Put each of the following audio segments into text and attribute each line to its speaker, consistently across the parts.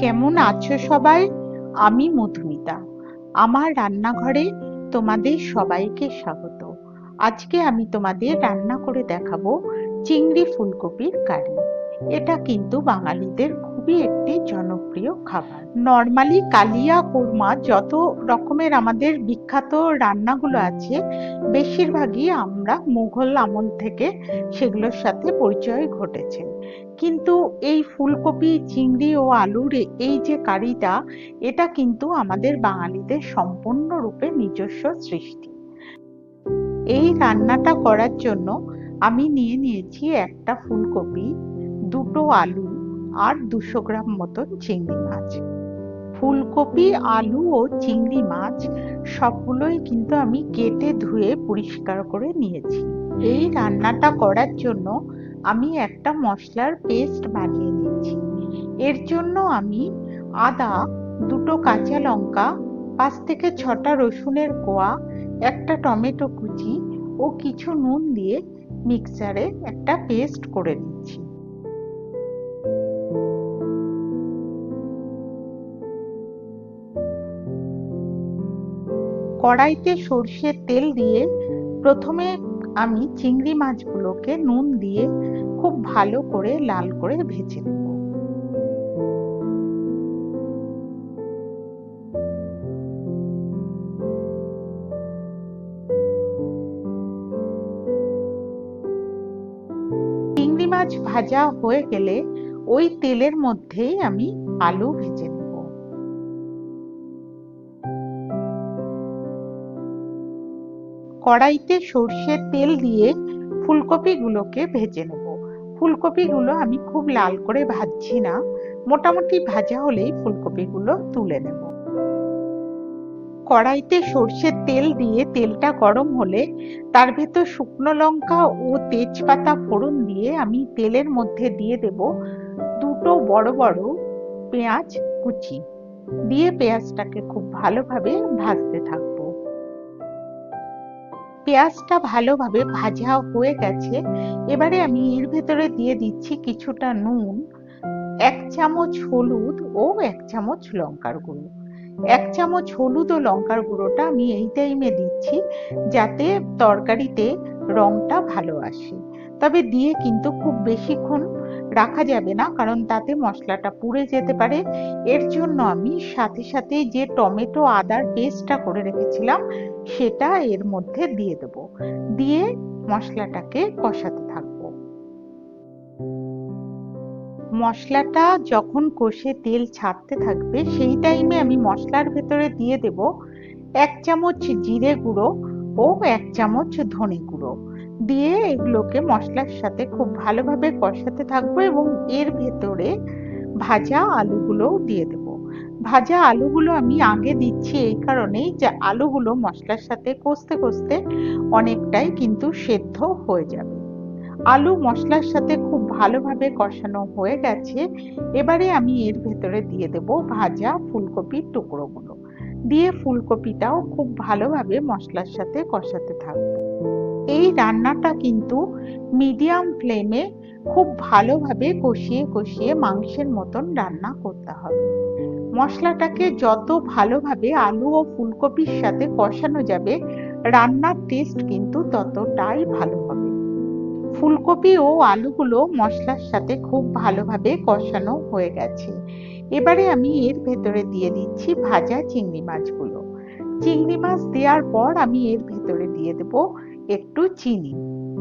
Speaker 1: কেমন আছো সবাই? আমি মধুমিতা। আমার রান্নাঘরে তোমাদের সবাইকে স্বাগত। আজকে আমি তোমাদের রান্না করে দেখাবো চিংড়ি ফুলকপির কারি। এটা কিন্তু বাঙালিদের খুবই একটি জনপ্রিয় খাবার। নর্মালি কালিয়া কোরমা যত রকমের আমাদের বিখ্যাত রান্নাগুলো আছে, বেশিরভাগই আমরা মুঘল আমল থেকে সেগুলোর সাথে পরিচয় ঘটেছে। কিন্তু এই ফুলকপি, চিংড়ি ও আলুর এই যে কারিটা, এটা কিন্তু আমাদের বাঙালিদের সম্পূর্ণরূপে নিজস্ব সৃষ্টি। এই রান্নাটা করার জন্য আমি নিয়ে নিয়েছি একটা ফুলকপি, দুটো আলু আর দুশো গ্রাম মতন চিংড়ি মাছ। ফুলকপি, আলু ও চিংড়ি মাছ সবগুলোই কিন্তু আমি কেটে ধুয়ে পরিষ্কার করে নিয়েছি। এই রান্নাটা করার জন্য আমি একটা মশলার পেস্ট বানিয়ে নিয়েছি। এর জন্য আমি আদা, দুটো কাঁচা লঙ্কা, পাঁচ থেকে ছটা রসুনের কোয়া, একটা টমেটো কুচি ও কিছু নুন দিয়ে মিক্সারে একটা পেস্ট করে নিচ্ছি কড়াইতে সর্ষের তেল দিয়ে প্রথমে আমি চিংড়ি মাছগুলোকে নুন দিয়ে খুব ভালো করে লাল করে ভেজে নেব। চিংড়ি মাছ ভাজা হয়ে গেলে ওই তেলের মধ্যেই আমি আলু ভেজে নেব। কড়াইতে সর্ষের তেল দিয়ে ফুলকপিগুলোকে ভেজে নেব। ফুলকপিগুলো আমি খুব লাল করে ভাজছি না, মোটামুটি ভাজা হলেই ফুলকপিগুলো তুলে নেব। কড়াইতে সর্ষের তেল দিয়ে তেলটা গরম হলে তার ভেতর শুকনো লঙ্কা ও তেজপাতা ফোড়ন দিয়ে আমি তেলের মধ্যে দিয়ে দেব দুটো বড় বড় পেঁয়াজ কুচি। দিয়ে পেঁয়াজটাকে খুব ভালোভাবে ভাজতে থাকব। পেঁয়াজটা ভালোভাবে ভাজা হয়ে গেছে। এবারে আমি এর ভেতরে দিয়ে দিচ্ছি কিছুটা নুন, এক চামচ হলুদ ও এক চামচ লঙ্কার গুঁড়ো। এক চামচ হলুদ ও লঙ্কার গুঁড়োটা আমি এই টাইমে দিচ্ছি যাতে তরকারিতে রংটা ভালো আসে। তবে দিয়ে কিন্তু খুব বেশিক্ষণ রাখা যাবে না, কারণ তাতে মশলাটা পুড়ে যেতে পারে। এর জন্য আমি সাথে সাথে যে টমেটো আদার পেস্টটা করে রেখেছিলাম, সেটা এর মধ্যে দিয়ে দেব। দিয়ে মশলাটাকে কষাতে থাকব। মশলাটা যখন কষে তেল ছাড়তে থাকবে, সেই টাইমে আমি মশলার ভেতরে দিয়ে দেব এক চামচ জিরে গুঁড়ো ও এক চামচ ধনে গুঁড়ো। দিয়ে এগুলোকে মশলার সাথে খুব ভালোভাবে কষাতে থাকব এবং এর ভেতরে ভাজা আলুগুলোও দিয়ে দেব। ভাজা আলুগুলো আমি আগে দিচ্ছি এই কারণেই যে আলুগুলো মশলার সাথে কষতে কষতে অনেকটাই কিন্তু সেদ্ধ হয়ে যাবে। আলু মশলার সাথে খুব ভালোভাবে কষানো হয়ে গেছে। এবারে আমি এর ভেতরে দিয়ে দেব ভাজা ফুলকপির টুকরোগুলো। দিয়ে ফুলকপিটাও খুব ভালোভাবে মশলার সাথে কষাতে থাকব। এই রান্নাটা কিন্তু মিডিয়াম ফ্লেমে খুব ভালোভাবে কষিয়ে কষিয়ে মাংসের মতন রান্না করতে হবে। মশলাটাকে যত ভালোভাবে আলু ও ফুলকপির সাথে কষানো যাবে, রান্নার টেস্ট কিন্তু ততটাই ভালো হবে। ফুলকপি ও আলুগুলো মশলার সাথে খুব ভালোভাবে কষানো হয়ে গেছে। এবারে আমি এর ভেতরে দিয়ে দিচ্ছি ভাজা চিংড়ি মাছগুলো। চিংড়ি মাছ দেওয়ার পর আমি এর ভেতরে দিয়ে দেব একটু চিনি।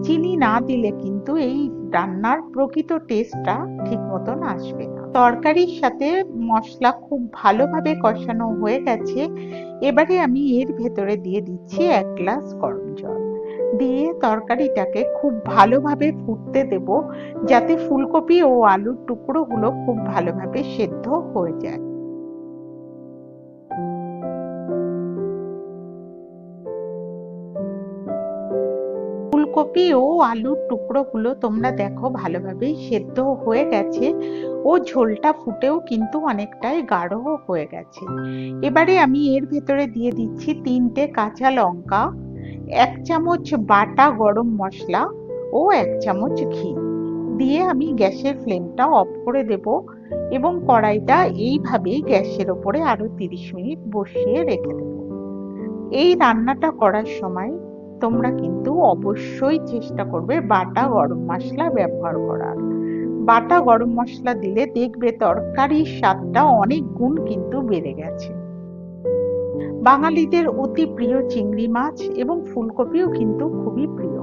Speaker 1: চিনি না দিলে কিন্তু এই রান্নার প্রকৃত টেস্টটা ঠিক মতন আসবে না। তরকারির সাথে মশলা খুব ভালোভাবে কষানো হয়ে গেছে। এবারে আমি এর ভেতরে দিয়ে দিচ্ছি এক গ্লাস গরম জল। দিয়ে তরকারিটাকে খুব ভালোভাবে ফুটতে দেব, যাতে ফুলকপি ও আলুর টুকরোগুলো খুব ভালোভাবে সেদ্ধ হয়ে যায়। ফুলকপি ও আলুর টুকরোগুলো তোমরা দেখো, ভালোভাবেই সেদ্ধ হয়ে গেছে। ও ঝোলটা ফুটেও কিন্তু অনেকটাই গাঢ় হয়ে গেছে। এবারে আমি এর ভেতরে দিয়ে দিচ্ছি তিনটে কাঁচা লঙ্কা, এক চামচ বাটা গরম মশলা ও এক চামচ ঘি। দিয়ে আমি গ্যাসের ফ্লেমটা অফ করে দেব এবং কড়াইটা এইভাবেই গ্যাসের ওপরে আরও তিরিশ মিনিট বসিয়ে রেখে দেব। এই রান্নাটা করার সময় তোমরা কিন্তু অবশ্যই চেষ্টা করবে বাটা গরম মশলা ব্যবহার করার। বাটা গরম মশলা দিলে দেখবে তরকারির স্বাদটা অনেক গুণ কিন্তু বেড়ে গেছে। বাঙালিদের অতি প্রিয় চিংড়ি মাছ এবং ফুলকপিও কিন্তু খুবই প্রিয়।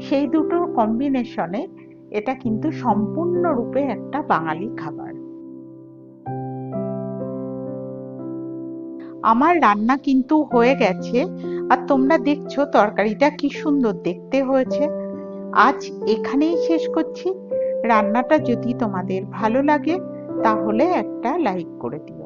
Speaker 1: সেই দুটোর কম্বিনেশনে এটা কিন্তু সম্পূর্ণরূপে একটা বাঙালি খাবার। আমার রান্না কিন্তু হয়ে গেছে। আর তোমরা দেখছ তরকারিটা কি সুন্দর দেখতে হয়েছে। আজ এখানেই শেষ করছি। রান্নাটা যদি তোমাদের ভালো লাগে, তাহলে একটা লাইক করে দিও।